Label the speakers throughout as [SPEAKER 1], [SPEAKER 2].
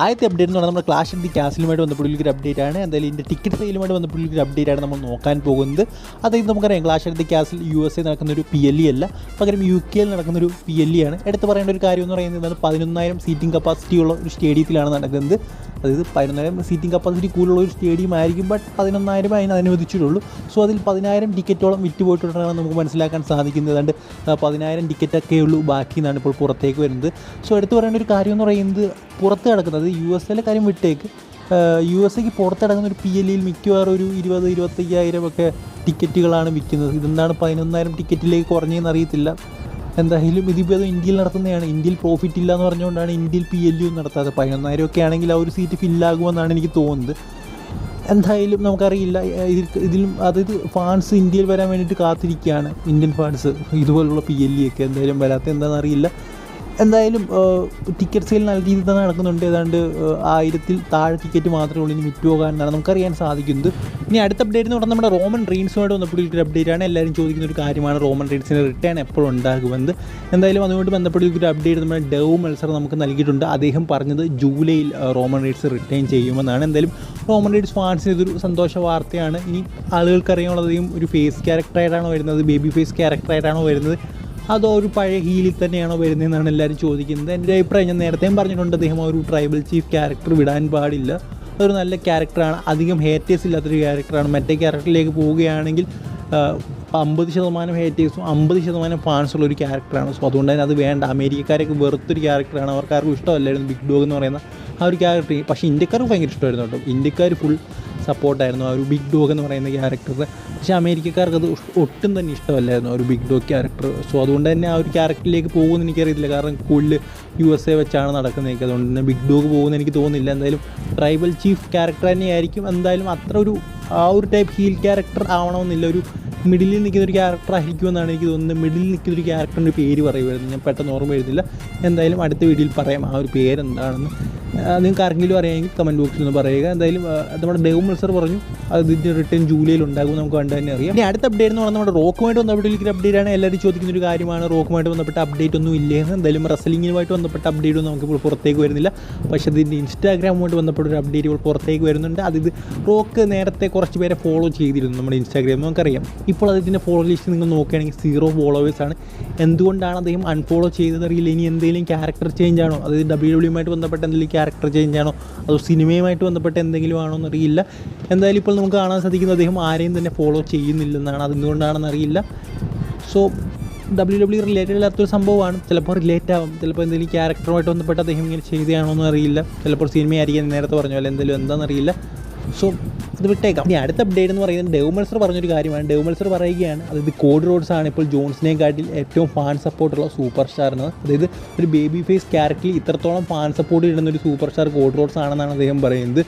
[SPEAKER 1] ആദ്യത്തെ അപ്ഡേറ്റ് എന്ന് പറഞ്ഞാൽ നമ്മുടെ ക്ലാഷ് ഇൻ ദി കാസിലുമായിട്ട് ബന്ധപ്പെട്ടുള്ള അപ്ഡേറ്റ് ആണ്. എന്തായാലും ഇതിന്റെ ടിക്കറ്റ് സെയിലുമായിട്ട് ബന്ധപ്പെട്ടുള്ള അപ്ഡേറ്റ് ആണ് നമ്മൾ നോക്കാൻ പോകുന്നത്. അതായത് നമുക്കറിയാം clash in the castle U S A നടക്കുന്ന ഒരു പി എൽ ഇ അല്ല. പകരം യു കെയിൽ നടക്കുന്ന ഒരു പി എൽ ഇ ആണ്. എടുത്ത് പറയേണ്ട ഒരു കാര്യം എന്ന് പറയുന്നത് പതിനൊന്നായിരം സീറ്റിംഗ് കപ്പാസിറ്റി ഉള്ള ഒരു സ്റ്റേഡിയത്തിലാണ് നടക്കുന്നത്. അതായത് പതിനൊന്നായിരം സീറ്റിംഗ് കപ്പാസിറ്റി കൂടുതലുള്ള ഒരു സ്റ്റേഡിയം ആയിരിക്കും ബട്ട് പതിനൊന്നായിരം അതിന് അനുവദിച്ചിട്ടുള്ളൂ. സോ അതിൽ പതിനായിരം ടിക്കറ്റോളം വിറ്റ് പോയിട്ടുണ്ടെന്നാണ് നമുക്ക് മനസ്സിലാക്കാൻ സാധിക്കുന്നത്. അതുകൊണ്ട് പതിനായിരം ടിക്കറ്റൊക്കെ ഉള്ളൂ ബാക്കി എന്നാണ് ഇപ്പോൾ പുറത്തേക്ക് വരുന്നത്. സോ എടുത്തു പറയേണ്ട ഒരു കാര്യം എന്ന് പറയുന്നത് പുറത്ത് കിടക്കുന്നത് യു എസ് എയിലെ കാര്യം വിട്ടേക്ക്. യു എസ് എക്ക് പുറത്തിറങ്ങുന്ന ഒരു പി എൽ ഇയിൽ മിക്കവാറും ഒരു ഇരുപത് ഇരുപത്തയ്യായിരം ഒക്കെ ടിക്കറ്റുകളാണ് വിൽക്കുന്നത്. ഇതെന്താണ് പതിനൊന്നായിരം ടിക്കറ്റിലേക്ക് കുറഞ്ഞതെന്ന് അറിയത്തില്ല. എന്തായാലും ഇതിപ്പോൾ ഇന്ത്യയിൽ നടത്തുന്നതാണ്. ഇന്ത്യയിൽ പ്രോഫിറ്റ് ഇല്ല എന്ന് പറഞ്ഞുകൊണ്ടാണ് ഇന്ത്യയിൽ പി എൽ യു നടത്താതെ പതിനൊന്നായിരം ഒക്കെ ആണെങ്കിൽ ആ ഒരു സീറ്റ് ഫില്ലാകുമെന്നാണ് എനിക്ക് തോന്നുന്നത്. എന്തായാലും നമുക്കറിയില്ല. ഇതിൽ ഇതിലും അതായത് ഫാൻസ് ഇന്ത്യയിൽ വരാൻ വേണ്ടിയിട്ട് കാത്തിരിക്കുകയാണ്. ഇന്ത്യൻ ഫാൻസ് ഇതുപോലുള്ള പി എൽ ഇ ഒക്കെ എന്തായാലും വരാത്ത എന്താണെന്ന് അറിയില്ല. എന്തായാലും ടിക്കറ്റ് സെയിൽ നല്ല രീതിയിൽ തന്നെ നടക്കുന്നുണ്ട്. ഏതാണ്ട് ആയിരത്തിൽ താഴെ ടിക്കറ്റ് മാത്രമേ ഉള്ളൂ ഇനി വിറ്റ് പോകാനാണ് നമുക്കറിയാൻ സാധിക്കുന്നത്. ഇനി അടുത്ത അപ്ഡേറ്റ് എന്ന് പറഞ്ഞാൽ നമ്മുടെ റോമൻ റീൻസുമായിട്ട് ബന്ധപ്പെട്ട ഒരു അപ്ഡേറ്റ് ആണ്. എല്ലാവരും ചോദിക്കുന്ന ഒരു കാര്യമാണ് റോമൻ റീൻസിന്റെ റിട്ടേൺ എപ്പോൾ ഉണ്ടാകുമെന്ന്. എന്തായാലും അതുകൊണ്ട് ബന്ധപ്പെട്ട ഒരു അപ്ഡേറ്റ് നമ്മുടെ ഡവ് മത്സരം നമുക്ക് നൽകിയിട്ടുണ്ട്. അദ്ദേഹം പറഞ്ഞത് ജൂലൈയിൽ റോമൻ റീഡ്സ് റിട്ടേൺ ചെയ്യുമെന്നാണ്. എന്തായാലും റോമൻ റീഡ്സ് ഫാൻസിന് ഇതൊരു സന്തോഷ വാർത്തയാണ്. ഇനി ആളുകൾക്ക് അറിയാനുള്ളതെയും ഒരു ഫേസ് ക്യാരക്ടറായിട്ടാണോ വരുന്നത്? ബേബി ഫേസ് ക്യാരക്ടറായിട്ടാണോ വരുന്നത്? അതോ ഒരു പഴയ ഹീലിൽ തന്നെയാണോ വരുന്നതെന്നാണ് എല്ലാവരും ചോദിക്കുന്നത്. എന്റെ അഭിപ്രായം ഞാൻ നേരത്തെയും പറഞ്ഞിട്ടുണ്ട് അദ്ദേഹം ഒരു ട്രൈബൽ ചീഫ് ക്യാരക്ടർ വിടാൻ പാടില്ല. ഒരു നല്ല ക്യാരക്ടറാണ് അധികം ഹേറ്റേഴ്സ് ഇല്ലാത്തൊരു ക്യാരക്ടറാണ് മറ്റേ ക്യാരക്ടറിലേക്ക് പോവുകയാണെങ്കിൽ അമ്പത് ശതമാനം ഹേറ്റേഴ്സും അമ്പത് ശതമാനം ഫാൻസുള്ള ഒരു ക്യാരക്ടറാണ് സോ അതുകൊണ്ട് തന്നെ അത് വേണ്ട. അമേരിക്കക്കാരൊക്കെ വെറുത്തൊരു ക്യാരക്ടറാണ് അവർക്ക് ആർക്കും ഇഷ്ടമല്ലായിരുന്നു ബിഗ് ഡോഗ് എന്ന് പറയുന്ന ആ ഒരു ക്യാരക്ടർ പക്ഷേ ഇന്ത്യക്കാർക്ക് ഭയങ്കര ഇഷ്ടമായിരുന്നു കേട്ടോ. ഇന്ത്യക്കാർ ഫുൾ സപ്പോർട്ടായിരുന്നു ആ ഒരു ബിഗ് ഡോഗ് എന്ന് പറയുന്ന ക്യാരക്ടർ പക്ഷേ അമേരിക്കക്കാർക്ക് അത് ഒട്ടും തന്നെ ഇഷ്ടമല്ലായിരുന്നു ആ ഒരു ബിഗ് ഡോഗ് ക്യാരക്ടർ സോ അതുകൊണ്ട് തന്നെ ആ ഒരു ക്യാരക്ടറിലേക്ക് പോകുമെന്ന് എനിക്കറിയത്തില്ല. കാരണം കൂടുതൽ യു എസ് എ വെച്ചാണ് നടക്കുന്നത് അതുകൊണ്ട് തന്നെ ബിഗ് ഡോഗ് പോകുമെന്ന് എനിക്ക് തോന്നുന്നില്ല. എന്തായാലും ട്രൈബൽ ചീഫ് ക്യാരക്ടർ തന്നെയായിരിക്കും. എന്തായാലും അത്ര ഒരു ആ ഒരു ടൈപ്പ് ഹീൽ ക്യാരക്ടർ ആവണമെന്നില്ല. ഒരു മിഡിലിൽ നിൽക്കുന്ന ഒരു ക്യാരക്ടർ ആയിരിക്കുമെന്നാണ് എനിക്ക് തോന്നുന്നത്. മിഡിലിൽ നിൽക്കുന്ന ഒരു ക്യാരക്ടറിന്റെ പേര് പറയുമായിരുന്നു ഞാൻ പെട്ടെന്ന് ഓർമ്മ വരുന്നില്ല. എന്തായാലും അടുത്ത വീഡിയോയിൽ പറയാം ആ ഒരു പേര് എന്താണെന്ന് ആ, നിങ്ങൾക്ക് ആരെങ്കിലും അറിയാമെങ്കിൽ കമന്റ് ബോക്സിൽ ഒന്ന് പറയുക. എന്തായാലും നമ്മുടെ ഡേവ് മത്സർ പറഞ്ഞു അത് ഇതിന്റെ റിട്ടേൺ ജൂലൈയിൽ ഉണ്ടാകും നമുക്ക് കണ്ടു തന്നെ അറിയാം. ഇനി അടുത്ത അപ്ഡേറ്റ് എന്ന് പറഞ്ഞാൽ നമ്മുടെ റോക്കുമായിട്ട് ബന്ധപ്പെട്ടിരിക്കുന്ന അപ്ഡേറ്റ് ആണ്. എല്ലാവരും ചോദിക്കുന്ന ഒരു കാര്യമാണ് റോക്കുമായിട്ട് ബന്ധപ്പെട്ട അപ്ഡേറ്റ് ഒന്നും ഇല്ലേന്ന് എന്തായാലും റസലിങ്ങുമായിട്ട് ബന്ധപ്പെട്ട അപ്ഡേറ്റ് ഒന്നും നമുക്കിപ്പോൾ പുറത്തേക്ക് വരുന്നില്ല. പക്ഷേ ഇതിന്റെ ഇൻസ്റ്റാഗ്രാമുമായിട്ട് ബന്ധപ്പെട്ട ഒരു അപ്ഡേറ്റ് ഇപ്പോൾ പുറത്തേക്ക് വരുന്നുണ്ട്. അത് റോക്ക് നേരത്തെ കുറച്ച് പേരെ ഫോളോ ചെയ്തിരുന്നു നമ്മുടെ ഇൻസ്റ്റാഗ്രാം നമുക്കറിയാം. ഇപ്പോൾ അതിന്റെ ഫോളോ ലിസ്റ്റ് നിങ്ങൾ നോക്കുകയാണെങ്കിൽ സീറോ ഫോളോവേഴ്സ് ആണ്. എന്തുകൊണ്ടാണ് അദ്ദേഹം അൺഫോളോ ചെയ്തത് അറിയില്ല. ഇനി എന്തെങ്കിലും ക്യാരക്ടർ ചേഞ്ച് ആണോ? അതായത് ഡബ്ല്യു ഡബ്ല്യുമായിട്ട് ബന്ധപ്പെട്ട എന്തെങ്കിലും ക്യാരക്ടർ ചേഞ്ച് ആണോ? അതോ സിനിമയുമായിട്ട് ബന്ധപ്പെട്ട് എന്തെങ്കിലും ആണോ എന്നറിയില്ല. എന്തായാലും ഇപ്പോൾ നമുക്ക് കാണാൻ സാധിക്കുന്നത് അദ്ദേഹം ആരെയും തന്നെ ഫോളോ ചെയ്യുന്നില്ലെന്നാണ്. അതെന്തുകൊണ്ടാണെന്ന് അറിയില്ല. സോ ഡബ്ല്യു ഡബ്ല്യു റിലേറ്റഡ് അല്ലാത്തൊരു സംഭവമാണ്. ചിലപ്പോൾ റിലേറ്റ് ആവും. ചിലപ്പോൾ എന്തെങ്കിലും ക്യാരക്ടറുമായിട്ട് ബന്ധപ്പെട്ട് അദ്ദേഹം ഇങ്ങനെ ചെയ്തതാണോ എന്ന് അറിയില്ല. ചിലപ്പോൾ സിനിമയായിരിക്കും നേരത്തെ പറഞ്ഞ പോലെ. എന്തെങ്കിലും എന്താണെന്നറിയില്ല സോ ഇത് വിട്ടേക്കാം. ഇനി അടുത്ത അപ്ഡേറ്റ് എന്ന് പറയുന്നത് ഡെവ് മത്സർ പറഞ്ഞൊരു കാര്യമാണ്. ഡെവ് മത്സർ പറയുകയാണ് അതായത് കോഡ് റോഡ്സ് ആണ് ഇപ്പോൾ ജോൺസിനെക്കാട്ടിൽ ഏറ്റവും ഫാൻ സപ്പോർട്ടുള്ള സൂപ്പർ സ്റ്റാർ എന്ന് അതായത് ഒരു ബേബി ഫേസ് ക്യാരക്ടറിൽ ഇത്രത്തോളം ഫാൻ സപ്പോർട്ട് ഇടുന്ന ഒരു സൂപ്പർ സ്റ്റാർ കോഡ് റോഡ്സ് ആണെന്നാണ് അദ്ദേഹം പറയുന്നത്.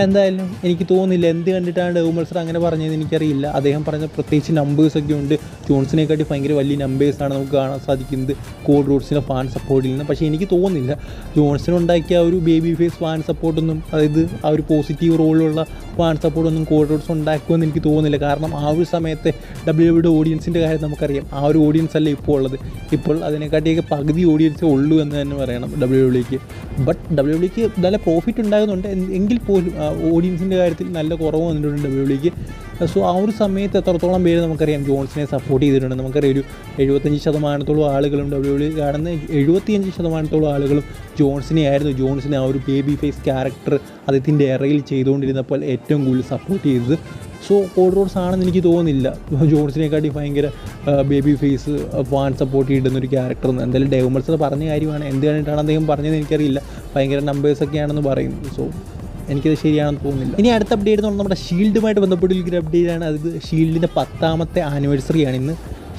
[SPEAKER 1] എന്തായാലും എനിക്ക് തോന്നുന്നില്ല. എന്ത് കണ്ടിട്ടാണ് ഡെവുമൽസർ അങ്ങനെ പറഞ്ഞതെന്ന് എനിക്കറിയില്ല. അദ്ദേഹം പറഞ്ഞ പ്രത്യേകിച്ച് നമ്പേഴ്സൊക്കെ ഉണ്ട്. ജോൺസിനെക്കാട്ടി ഭയങ്കര വലിയ നമ്പേഴ്സാണ് നമുക്ക് കാണാൻ സാധിക്കുന്നത്. കോഡ് റൂട്ട്സിനെ ഫാൻ സപ്പോർട്ടിൽ നിന്ന്. പക്ഷേ എനിക്ക് തോന്നുന്നില്ല. ജോൺസൺ ഉണ്ടാക്കിയ ആ ഒരു ബേബി ഫേസ് ഫാൻ സപ്പോർട്ടൊന്നും അതായത് ആ ഒരു പോസിറ്റീവ് റോളിലുള്ള ഫാൻ സപ്പോർട്ടൊന്നും കോഡ് റൂട്ട്സ് ഉണ്ടാക്കുമെന്ന് എനിക്ക് തോന്നുന്നില്ല. കാരണം ആ ഒരു സമയത്തെ ഡബ്ല്യു ഡബ്ല്യുടെ ഓഡിയൻസിന്റെ കാര്യം നമുക്കറിയാം. ആ ഒരു ഓഡിയൻസ് അല്ല ഇപ്പോൾ ഉള്ളത്. ഇപ്പോൾ അതിനെക്കാട്ടിയൊക്കെ പകുതി ഓഡിയൻസേ ഉള്ളൂ എന്ന് തന്നെ പറയണം ഡബ്ല്യു ഡബ്ല്യുക്ക് ബട്ട് ഡബ്ല്യു ഡബ്ല്യുക്ക് നല്ല പ്രോഫിറ്റ് ഉണ്ടാകുന്നുണ്ട്. എങ്കിൽ പോലും ഓഡിയൻസിന്റെ കാര്യത്തിൽ നല്ല കുറവ് വന്നിട്ടുണ്ട് ഡബ്ല്യു ഡിക്ക് സോ ആ ഒരു സമയത്ത് എത്രത്തോളം പേര് നമുക്കറിയാം ജോൺസിനെ സപ്പോർട്ട് ചെയ്തിട്ടുണ്ട്. നമുക്കറിയാം ഒരു എഴുപത്തഞ്ച് ശതമാനത്തോളം ആളുകളും ഡബ്ല്യു ഡി കാണുന്ന എഴുപത്തിയഞ്ച് ശതമാനത്തോളം ആളുകളും ജോൺസിനെ ആയിരുന്നു. ജോൺസിനെ ആ ഒരു ബേബി ഫേസ് ക്യാരക്ടർ അദ്ദേഹത്തിന്റെ ഇറയിൽ ചെയ്തുകൊണ്ടിരുന്നപ്പോൾ ഏറ്റവും കൂടുതൽ സപ്പോർട്ട് ചെയ്തത്. സോ കോഡ് റോഡ്സ് ആണെന്ന് എനിക്ക് തോന്നുന്നില്ല. ജോൺസിനെക്കാട്ടി ഭയങ്കര ബേബി ഫേസ് ഫാൻ സപ്പോർട്ട് ചെയ്യുന്ന ഒരു ക്യാരക്ടർ എന്ന്. എന്തായാലും ഡേവമൽസ് പറഞ്ഞ കാര്യമാണ്. എന്ത് കണ്ടിട്ടാണ് അദ്ദേഹം പറഞ്ഞതെന്ന് എനിക്കറിയില്ല. ഭയങ്കര നമ്പേഴ്സൊക്കെയാണെന്ന് പറയുന്നു. സോ എനിക്കത് ശരിയാണെന്ന് തോന്നുന്നില്ല. ഇനി അടുത്ത അപ്ഡേറ്റ് എന്ന് പറഞ്ഞാൽ നമ്മുടെ ഷീൽഡുമായിട്ട് ബന്ധപ്പെട്ടിരിക്കുന്ന അപ്ഡേറ്റ് ആണ്. അത് ഷീൽഡിന്റെ പത്താമത്തെ ആനിവേഴ്സറിയാണ് ഇന്ന്.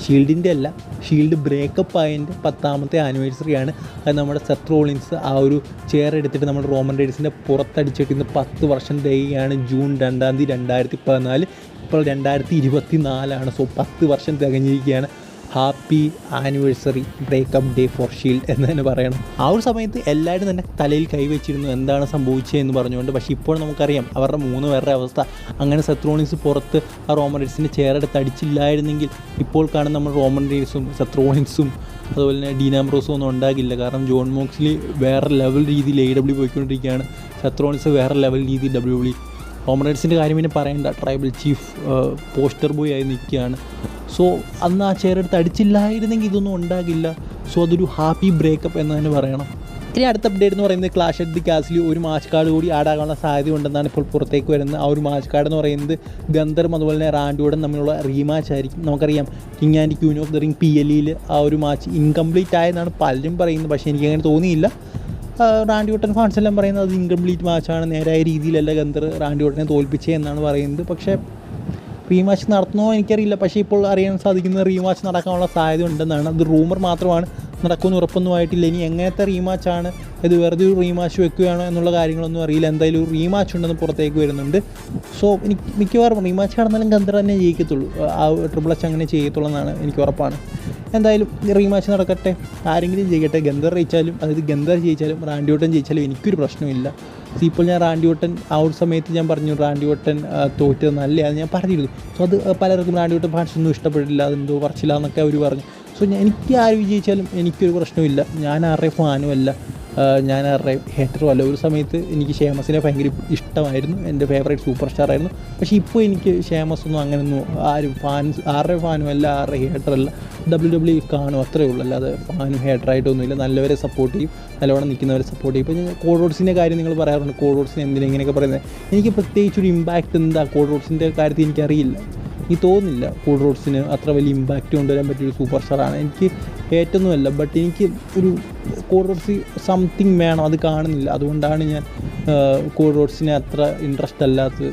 [SPEAKER 1] ഷീൽഡിന്റെ അല്ല ഷീൽഡ് ബ്രേക്കപ്പ് ആയതിന്റെ പത്താമത്തെ ആനിവേഴ്സറിയാണ് അത് നമ്മുടെ സെത്ത് റോളിൻസ് ആ ഒരു ചെയർ എടുത്തിട്ട് നമ്മുടെ റോമൻ റൈഡ്സിന്റെ പുറത്തടിച്ചിട്ട് ഇന്ന് പത്ത് വർഷം തികയാണ് ജൂൺ രണ്ടാം തീയതി രണ്ടായിരത്തി പതിനാല്. ഇപ്പോൾ രണ്ടായിരത്തി ഇരുപത്തി നാലാണ് സോ പത്ത് വർഷം തികഞ്ഞിരിക്കുകയാണ്. Happy anniversary breakup day for Shield എന്ന് തന്നെ പറയണം. ആ ഒരു സമയത്ത് എല്ലാവരും തന്നെ തലയിൽ കൈവച്ചിരുന്നു എന്താണ് സംഭവിച്ചതെന്ന് പറഞ്ഞുകൊണ്ട് പക്ഷേ ഇപ്പോൾ നമുക്കറിയാം അവരുടെ മൂന്ന് പേരുടെ അവസ്ഥ. അങ്ങനെ സെത്രോണിക്സ് പുറത്ത് ആ റോമൻ റീഡ്സിന്റെ ചെയറെടുത്ത് അടിച്ചില്ലായിരുന്നെങ്കിൽ ഇപ്പോൾ കാണുന്ന നമ്മൾ റോമൻ റീഡ്സും സെത്രോണിക്സും അതുപോലെ തന്നെ ഡീനാംബ്രോസും ഒന്നും ഉണ്ടാകില്ല. കാരണം ജോൺ മോക്സ്ലി വേറെ ലെവൽ രീതിയിൽ എ ഡബ്ല്യു പോയിക്കൊണ്ടിരിക്കുകയാണ്. ശത്രോണിസ് വേറെ ലെവൽ രീതിയിൽ ഡബ്ല്യു ഡബ്ല്യു കോമറേഡ്സിന്റെ കാര്യം പിന്നെ പറയണ്ട. ട്രൈബൽ ചീഫ് പോസ്റ്റർ ബോയ് ആയി നിൽക്കുകയാണ്. സോ അന്ന് ആ ചെയർ എടുത്ത് അടിച്ചില്ലായിരുന്നെങ്കിൽ ഇതൊന്നും ഉണ്ടാകില്ല. സോ അതൊരു ഹാപ്പി ബ്രേക്കപ്പ് എന്ന് തന്നെ പറയണം. ഇനി അടുത്ത അപ്ഡേറ്റ് എന്ന് പറയുന്നത് ക്ലാഷ് അറ്റ് ദി കാസിൽ ഒരു മാച്ച് കാർഡ് കൂടി ആടാകാനുള്ള സാധ്യത ഉണ്ടെന്നാണ് ഇപ്പോൾ പുറത്തേക്ക് വരുന്നത്. ആ ഒരു മാച്ച് കാർഡ് എന്ന് പറയുന്നത് ഗന്ധർവ് അതുപോലെ തന്നെ റാൻഡോടും തമ്മിലുള്ള റീമാച്ച് ആയിരിക്കും. നമുക്കറിയാം king and queen of the ring P L ഇയിൽ ആ ഒരു മാച്ച് ഇൻകംപ്ലീറ്റ് ആയെന്നാണ് പലരും പറയുന്നത്. പക്ഷേ എനിക്ക് അങ്ങനെ തോന്നിയില്ല. റാൻഡി ഫാൻസ് എല്ലാം പറയുന്നത് അത് ഇൻകംപ്ലീറ്റ് മാച്ചാണ് നേരായ രീതിയിലല്ല ഗന്ധർ റാൻഡി തോൽപ്പിച്ചേ എന്നാണ് പറയുന്നത്. പക്ഷേ റീമാച്ച് നടത്തുന്നോ എനിക്കറിയില്ല. പക്ഷേ ഇപ്പോൾ അറിയാൻ സാധിക്കുന്ന റീമാച്ച് നടക്കാനുള്ള സാധ്യത ഉണ്ടെന്നാണ് അത് റൂമർ മാത്രമാണ്. നടക്കുമെന്ന് ഉറപ്പൊന്നും ആയിട്ടില്ല ഇനി എങ്ങനത്തെ ആണ്? ഇത് വെറുതെ ഒരു റീമാച്ച് വെക്കുകയാണോ എന്നുള്ള കാര്യങ്ങളൊന്നും അറിയില്ല. എന്തായാലും ഒരു റീമാച്ച് ഉണ്ടെന്ന് പുറത്തേക്ക് വരുന്നുണ്ട്. സോ എനിക്ക് മിക്കവാറും റീമാച്ച് നടന്നാലും ഗന്ധർ തന്നെ ജയിക്കത്തുള്ളൂ. ആ ട്രിപ്പിൾ എച്ച് അങ്ങനെ ചെയ്യത്തുള്ളൂ എന്നാണ് എനിക്ക് ഉറപ്പാണ്. എന്തായാലും റീമാച്ച് നടക്കട്ടെ. ആരെങ്കിലും ജയിക്കട്ടെ. ഗന്ധർ ജയിച്ചാലും അതായത് ഗന്ധർ ജയിച്ചാലും റാൻഡിയോട്ടൻ ജയിച്ചാലും എനിക്കൊരു പ്രശ്നമില്ല. ഇപ്പോൾ ഞാൻ റാൻഡിയോട്ടൻ ആ ഒരു സമയത്ത് ഞാൻ പറഞ്ഞു റാൻഡിയോട്ടൻ തോറ്റത് നല്ലതാണ് ഞാൻ പറഞ്ഞിരുന്നു. സോ അത് പലർക്കും റാൻഡിയോട്ടൻ ഫാൻസ് ഒന്നും ഇഷ്ടപ്പെട്ടില്ല അതെന്തോ പറച്ചില്ല എന്നൊക്കെ അവർ പറഞ്ഞു. ഞാൻ എനിക്ക് ആര് വിജയിച്ചാലും എനിക്കൊരു പ്രശ്നമില്ല ഞാൻ ആരുടെ ഫാനും അല്ല. ഞാൻ ആരുടെ ഹേറ്ററും അല്ല. ഒരു സമയത്ത് എനിക്ക് ഷേമസിനെ ഭയങ്കര ഇഷ്ടമായിരുന്നു. എന്റെ ഫേവറേറ്റ് സൂപ്പർ സ്റ്റാർ ആയിരുന്നു. പക്ഷേ ഇപ്പോൾ എനിക്ക് ഷേമസ് ഒന്നും അങ്ങനെയൊന്നും ആരും ഫാൻസ് ആരുടെ ഫാനും അല്ല ആരുടെ ഹേറ്ററല്ല ഡബ്ല്യു ഡബ്ല്യു കാണും അത്രേ ഉള്ളൂ. അല്ലാതെ ഫാനും ഹേറ്ററായിട്ടൊന്നുമില്ല നല്ലവരെ സപ്പോർട്ട് ചെയ്യും. നല്ലവണ്ണം നിൽക്കുന്നവരെ സപ്പോർട്ട് ചെയ്യും. ഇപ്പോൾ ഞാൻ കോഡോട്സിന്റെ കാര്യം നിങ്ങൾ പറയാറുണ്ട്. കോഡോട്സിന് എന്തിനാ ഇങ്ങനെയൊക്കെ പറയുന്നത്? എനിക്ക് പ്രത്യേകിച്ച് ഒരു ഇമ്പാക്റ്റ് എന്താ കോഡോട്സിന്റെ കാര്യത്തിൽ എനിക്കറിയില്ല. എനിക്ക് തോന്നുന്നില്ല കൂൾ റോഡ്സിന് അത്ര വലിയ ഇമ്പാക്റ്റ് കൊണ്ടുവരാൻ പറ്റിയൊരു സൂപ്പർ സ്റ്റാറാണ് എനിക്ക് ഏറ്റൊന്നുമല്ല ബട്ട് എനിക്ക് ഒരു കൂൾ റോഡ്സ് സംതിങ് വേണം അത് കാണുന്നില്ല. അതുകൊണ്ടാണ് ഞാൻ കൂൾ റോഡ്സിനെ അത്ര ഇൻട്രസ്റ്റ് അല്ലാത്തത്.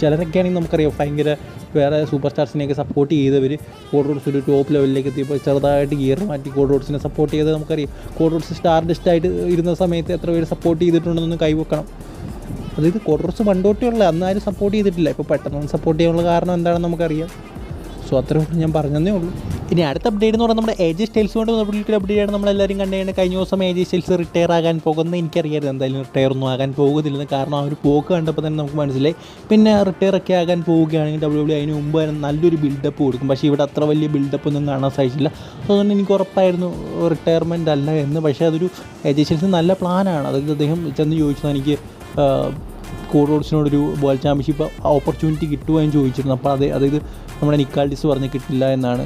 [SPEAKER 1] ചിലരൊക്കെ ആണെങ്കിൽ നമുക്കറിയാം ഭയങ്കര വേറെ സൂപ്പർ സ്റ്റാർസിനെയൊക്കെ സപ്പോർട്ട് ചെയ്തവർ കോഡ് റോഡ്സ് ഒരു ടോപ്പ് ലെവലിലേക്ക് എത്തിയപ്പോൾ ചെറുതായിട്ട് ഗിയർ മാറ്റി കോഡ് റോഡ്സിനെ സപ്പോർട്ട് ചെയ്തത് നമുക്കറിയാം. കോഡ് റോഡ്സ് സ്റ്റാർ ആയിട്ട് ഇരുന്ന സമയത്ത് എത്ര പേര് സപ്പോർട്ട് ചെയ്തിട്ടുണ്ടെന്നൊന്ന് കൈവെക്കണം. അതായത് കുറച്ച് പണ്ടോട്ടിയുള്ള അന്ന് ആരും സപ്പോർട്ട് ചെയ്തിട്ടില്ല. ഇപ്പോൾ പെട്ടെന്ന് സപ്പോർട്ട് ചെയ്യാനുള്ള കാരണം എന്താണെന്ന് നമുക്കറിയാം. സോ അത്രയും ഞാൻ പറഞ്ഞതേ ഉള്ളൂ. ഇനി അടുത്ത അപ്ഡേറ്റ് എന്ന് പറഞ്ഞാൽ നമ്മുടെ ഏജ് സ്റ്റൈൽസ് കൊണ്ട് ബന്ധപ്പെട്ടിട്ട് അപ്ഡേറ്റ് ആണ് നമ്മളെല്ലാവരും കണ്ടുകഴിഞ്ഞാൽ കഴിഞ്ഞ ദിവസം ഏജ് സ്റ്റൈൽസ് റിട്ടയർ ആകാൻ പോകുന്നത് എനിക്കറിയായിരുന്നു എന്തായാലും റിട്ടയർ ഒന്നും ആകാൻ പോകുന്നില്ലെന്ന്. കാരണം ആ ഒരു പോക്ക് കണ്ടപ്പോൾ തന്നെ നമുക്ക് മനസ്സിലായി. പിന്നെ റിട്ടയർ ഒക്കെ ആകാൻ പോവുകയാണെങ്കിൽ ഡബ്ല്യൂ ഡബ്ല്യൂ അതിന് മുമ്പ് തന്നെ നല്ലൊരു ബിൽഡപ്പ് കൊടുക്കും. പക്ഷേ ഇവിടെ അത്ര വലിയ ബിൽഡപ്പ് ഒന്നും കാണാൻ സാധിച്ചില്ല. സോ അതുകൊണ്ട് എനിക്ക് ഉറപ്പായിരുന്നു റിട്ടയർമെന്റ് അല്ല എന്ന്. പക്ഷേ അതൊരു ഏജ് സ്റ്റൈൽസ് നല്ല പ്ലാനാണ് അതായത് അദ്ദേഹം ചെന്ന് ചോദിച്ചത് എനിക്ക് കോഡ്രോഡ്സിനോടൊരു വേൾഡ് ചാമ്പ്യൻഷിപ്പ് ഓപ്പർച്യൂണിറ്റി കിട്ടുമോ എന്ന് ചോദിച്ചിരുന്നു. അപ്പോൾ അത് അതായത് നമ്മുടെ നിക്കാൽഡിസ് പറഞ്ഞ് കിട്ടില്ല എന്നാണ്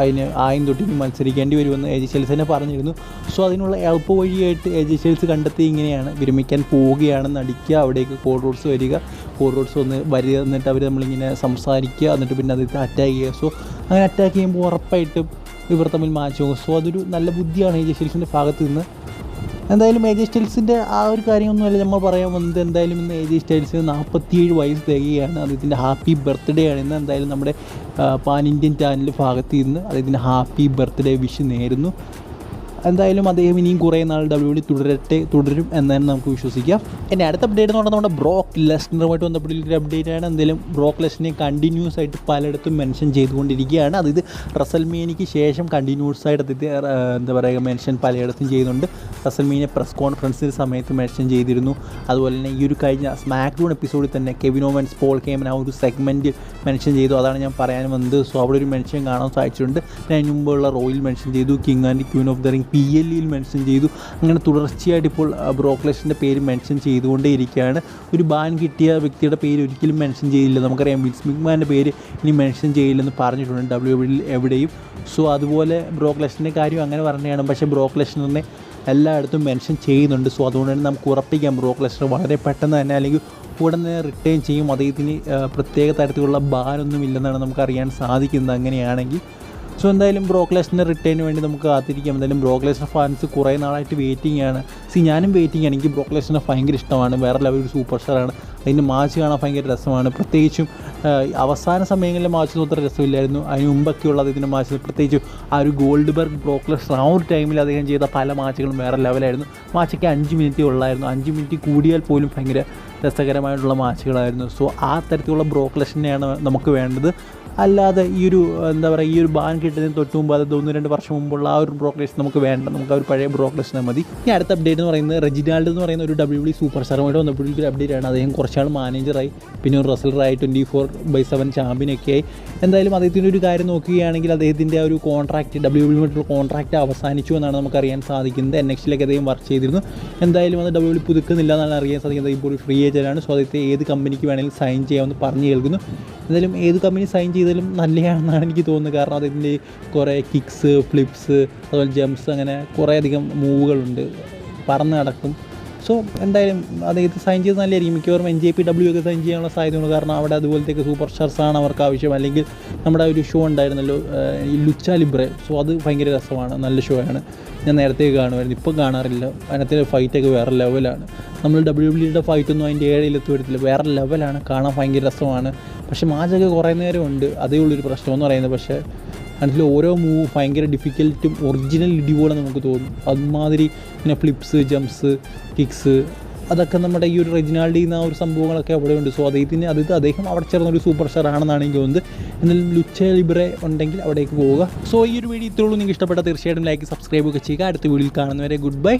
[SPEAKER 1] അതിന് ആയും തൊട്ട് ഇനി മത്സരിക്കേണ്ടി വരുമെന്ന് എ ജി ഷെൽസ് തന്നെ പറഞ്ഞിരുന്നു. സോ അതിനുള്ള എളുപ്പ വഴിയായിട്ട് എ ജി ഷെൽസ് കണ്ടെത്തി ഇങ്ങനെയാണ് വിരമിക്കാൻ പോവുകയാണെന്ന് അടിക്കുക അവിടേക്ക് കോഡ് റോഡ്സ് വരിക കോഡ് റോഡ്സ് വന്ന് വരിക എന്നിട്ട് അവർ നമ്മളിങ്ങനെ സംസാരിക്കുക എന്നിട്ട് പിന്നെ അത് അറ്റാക്ക് ചെയ്യുക. സോ അങ്ങനെ അറ്റാക്ക് ചെയ്യുമ്പോൾ ഉറപ്പായിട്ടും ഇവർ തമ്മിൽ മാച്ച് പോകും സോ അതൊരു നല്ല ബുദ്ധിയാണ് എ ജി ഷെൽസിന്റെ ഭാഗത്ത് നിന്ന്. എന്തായാലും എ ജെ സ്റ്റൈൽസിന്റെ ആ ഒരു കാര്യമൊന്നുമല്ല നമ്മൾ പറയാൻ വന്നത്. എന്തായാലും ഇന്ന് എ ജെ സ്റ്റൈൽസിന് നാൽപ്പത്തിയേഴ് വയസ്സ് തികയാണ് അദ്ദേഹത്തിന്റെ ഹാപ്പി ബർത്ത്ഡേ ആണ് ഇന്ന്. എന്തായാലും നമ്മുടെ പാൻ ഇന്ത്യൻ ചാനൽ ഭാഗത്ത് നിന്ന് അദ്ദേഹത്തിന്റെ ഹാപ്പി ബർത്ത്ഡേ വിഷ് നേരുന്നു. എന്തായാലും അദ്ദേഹം ഇനിയും കുറേ നാൾ ഡബ്ല്യു ഡി തുടരട്ടെ തുടരും എന്ന് തന്നെ നമുക്ക് വിശ്വസിക്കാം. എന്റെ അടുത്ത അപ്ഡേറ്റ് എന്ന് പറഞ്ഞാൽ നമ്മുടെ ബ്രോക്ക് ലെസ്നറുമായിട്ട് ബന്ധപ്പെട്ടുള്ള അപ്ഡേറ്റ് ആണ്. എന്തായാലും ബ്രോക്ക് ലെസ്നെ കണ്ടിന്യൂസ് ആയിട്ട് പലയിടത്തും മെൻഷൻ ചെയ്തുകൊണ്ടിരിക്കുകയാണ്. അതായത് റസൽമേനിക്ക് ശേഷം കണ്ടിന്യൂസ് ആയിട്ട് എന്താ പറയുക മെൻഷൻ പലയിടത്തും ചെയ്യുന്നുണ്ട് റസൽമേനിയ പ്രസ് കോൺഫറൻസിന്റെ സമയത്ത് മെൻഷൻ ചെയ്തിരുന്നു. അതുപോലെ തന്നെ ഈ ഒരു കഴിഞ്ഞ സ്മാക്ക് എപ്പിസോഡിൽ തന്നെ കെവിനോമൻസ് പോൾ കേമൻ ആ ഒരു സെഗ്മെന്റ് മെൻഷൻ ചെയ്തു. അതാണ് ഞാൻ പറയാൻ വന്നത്. സോ അവിടെ ഒരു മെൻഷൻ കാണാൻ സാധിച്ചിട്ടുണ്ട്. ഞാൻ മുമ്പുള്ള റോയിൽ മെൻഷൻ ചെയ്തു. King and queen of the ring P L ഇയിൽ മെൻഷൻ ചെയ്തു. അങ്ങനെ തുടർച്ചയായിട്ട് ഇപ്പോൾ ബ്രോക്ലേഷിന്റെ പേര് മെൻഷൻ ചെയ്തുകൊണ്ടേ ഇരിക്കുകയാണ് ഒരു ബാൻ കിട്ടിയ വ്യക്തിയുടെ പേര് ഒരിക്കലും മെൻഷൻ ചെയ്തില്ല നമുക്കറിയാം വിൻസ് മിക്മാന്റെ പേര് ഇനി മെൻഷൻ ചെയ്യില്ലെന്ന് പറഞ്ഞിട്ടുണ്ട് ഡബ്ല്യു ഡബ്ല്യു എവിടെയും. സോ അതുപോലെ ബ്രോക്ലേഷന്റെ കാര്യം അങ്ങനെ പറഞ്ഞതാണ് പക്ഷേ ബ്രോക്ലേഷനെ എല്ലായിടത്തും മെൻഷൻ ചെയ്യുന്നുണ്ട്. സോ അതുകൊണ്ട് തന്നെ നമുക്ക് ഉറപ്പിക്കാം ബ്രോക്ക് വളരെ പെട്ടെന്ന് തന്നെ അല്ലെങ്കിൽ ഉടൻ തന്നെ റിട്ടേൺ ചെയ്യും അദ്ദേഹത്തിന് പ്രത്യേക തരത്തിലുള്ള ബാനൊന്നും ഇല്ലെന്നാണ് നമുക്ക് അറിയാൻ സാധിക്കുന്നത്. അങ്ങനെയാണെങ്കിൽ സോ എന്തായാലും ബ്രോക്ക് റിട്ടേണിന് വേണ്ടി നമുക്ക് കാത്തിരിക്കാം. എന്തായാലും ബ്രോക്ക് ഫാൻസ് കുറേ നാളായിട്ട് വെയിറ്റിംഗ് ആണ്. സി ഞാനും വെയിറ്റിംഗ് ആണ്. എനിക്ക് ബ്രോക്ക് ഭയങ്കര ഇഷ്ടമാണ്. വേറെ ലെവൽ ഒരു സൂപ്പർ സ്റ്റാറാണ് അതിന്റെ മാച്ച് കാണാൻ ഭയങ്കര രസമാണ്. പ്രത്യേകിച്ചും അവസാന സമയങ്ങളിലെ മാച്ചൊന്നും അത്ര രസമില്ലായിരുന്നു. അതിന് മുമ്പൊക്കെയുള്ള അദ്ദേഹത്തിന്റെ മാച്ച്. പ്രത്യേകിച്ച് ആ ഒരു ഗോൾഡ് ബർഗ് ബ്രോക്ലസ് ആ ഒരു ടൈമിൽ അദ്ദേഹം ചെയ്ത പല മാച്ചുകളും വേറെ ലെവലായിരുന്നു. മാച്ചൊക്കെ അഞ്ച് മിനിറ്റ് ഉള്ളായിരുന്നു. അഞ്ച് മിനിറ്റ് കൂടിയാൽ പോലും ഭയങ്കര രസകരമായിട്ടുള്ള മാച്ചുകളായിരുന്നു. സോ ആ തരത്തിലുള്ള ബ്രോക്ക് തന്നെയാണ് നമുക്ക് വേണ്ടത്. അല്ലാതെ ഈ ഒരു എന്താ പറയുക ഈ ഒരു ബാൻ കിട്ടുന്നതിന് തൊട്ട് മുമ്പ് അത് ഒന്ന് രണ്ട് വർഷം മുമ്പുള്ള ആ ഒരു ബ്രോക്ലേഷൻ നമുക്ക് വേണ്ട. നമുക്ക് ആ ഒരു പഴയ ബ്രോക്ലേഷനെ മതി. ഇനി അടുത്ത അപ്ഡേറ്റ് എന്ന് പറയുന്നത് റെജിനാൾഡ് എന്ന് പറയുന്ന ഒരു ഡബ്ല്യു ഡി സൂപ്പർ സ്റ്റാറുമായിട്ട് വന്നപ്പോഴേക്കും ഒരു അപ്ഡേറ്റ് ആണ്. അദ്ദേഹം കുറച്ചാൾ മാനേജറായി പിന്നെ ഒരു റസലറായി ട്വന്റി ഫോർ ബൈ സെവൻ ചാമ്പ്യനൊക്കെയായി. എന്തായാലും അദ്ദേഹത്തിന്റെ ഒരു കാര്യം നോക്കുകയാണെങ്കിൽ അദ്ദേഹത്തിന്റെ ആ ഒരു കോൺട്രാക്റ്റ് ഡബ്ല്യു ഡബ്ല്യു കോൺട്രാക്റ്റ് അവസാനിച്ചു എന്നാണ് നമുക്കറിയാൻ സാധിക്കുന്നത്. എൻ എക്സിലേക്ക് അദ്ദേഹം വർക്ക് ചെയ്തിരുന്നു. എന്തായാലും അത് ഡബ്ല്യു ഡബ്ല്യു പുതുക്കുന്നില്ല എന്നാണ് അറിയാൻ സാധിക്കുന്നത്. ഇപ്പോൾ ഒരു ഫ്രീ ഏജന്റാണ് സോ അദ്ദേഹത്തെ ഏത് കമ്പനിക്ക് വേണമെങ്കിലും സൈൻ ചെയ്യാമെന്ന് പറഞ്ഞു കേൾക്കുന്നു. എന്തായാലും ഏത് കമ്പനി സൈൻ ചെയ്താലും നല്ലതാണെന്നാണ് എനിക്ക് തോന്നുന്നത്. കാരണം അദ്ദേഹത്തിന്റെ കുറേ കിക്സ് ഫ്ലിപ്സ് അതുപോലെ ജംപ്സ് അങ്ങനെ കുറേ അധികം മൂവുകളുണ്ട് പറന്ന് നടക്കും. സോ എന്തായാലും അദ്ദേഹത്തെ സൈൻ ചെയ്ത് നല്ലതായിരിക്കും. മിക്കവാറും എൻ ജെ പി ഡബ്ല്യു ഒക്കെ സൈൻ ചെയ്യാനുള്ള സാധ്യതയുണ്ട്. കാരണം അവിടെ അതുപോലത്തേക്ക് സൂപ്പർ സ്റ്റാർസാണ് അവർക്ക് ആവശ്യം. അല്ലെങ്കിൽ നമ്മുടെ ഒരു ഷോ ഉണ്ടായിരുന്നല്ലോ ഈ ലുച്ച ലിബ്രെ സോ അത് ഭയങ്കര രസമാണ്. നല്ല ഷോ ആണ്. ഞാൻ നേരത്തെ കാണുമായിരുന്നു. ഇപ്പോൾ കാണാറില്ല. അതിനകത്തെ ഫൈറ്റൊക്കെ വേറെ ലെവലാണ് നമ്മൾ ഡബ്ല്യു ഡബ്ല്യുടെ ഫൈറ്റൊന്നും അതിന്റെ ഏഴയിലെത്തി വരത്തില്ല വേറെ ലെവലാണ് കാണാൻ ഭയങ്കര രസമാണ്. പക്ഷേ മാച്ചൊക്കെ കുറേ നേരം ഉണ്ട്. അതേ ഉള്ളൊരു പ്രശ്നമെന്ന് പറയുന്നത്. പക്ഷേ അതിൽ ഓരോ മൂവ് ഭയങ്കര ഡിഫിക്കൽട്ടും ഒറിജിനൽ ഇടി നമുക്ക് തോന്നും. അതുമാതിരി പിന്നെ ഫ്ലിപ്സ് ജംപ്സ് കിക്സ് അതൊക്കെ നമ്മുടെ ഈ ഒരു റെജിനാൾഡി എന്ന ഒരു സംഭവങ്ങളൊക്കെ അവിടെയുണ്ട് സോ അദ്ദേഹത്തിന് അത് അദ്ദേഹം അവിടെ ചേർന്നൊരു സൂപ്പർ സ്റ്റാർ ആണെന്നാണ് എനിക്ക് തോന്നുന്നത്. എന്നാലും ലുച്ച ലിബ്രെ ഉണ്ടെങ്കിൽ അവിടേക്ക് പോവുക. സോ ഈ ഒരു വീഡിയോ ഇത്രയുള്ളൂ നിങ്ങൾക്ക് ഇഷ്ടപ്പെട്ട തീർച്ചയായിട്ടും ലൈക്ക് സബ്സ്ക്രൈബ് ഒക്കെ ചെയ്യുക. അടുത്ത വീഡിയോയിൽ കാണുന്നവരെ ഗുഡ് ബൈ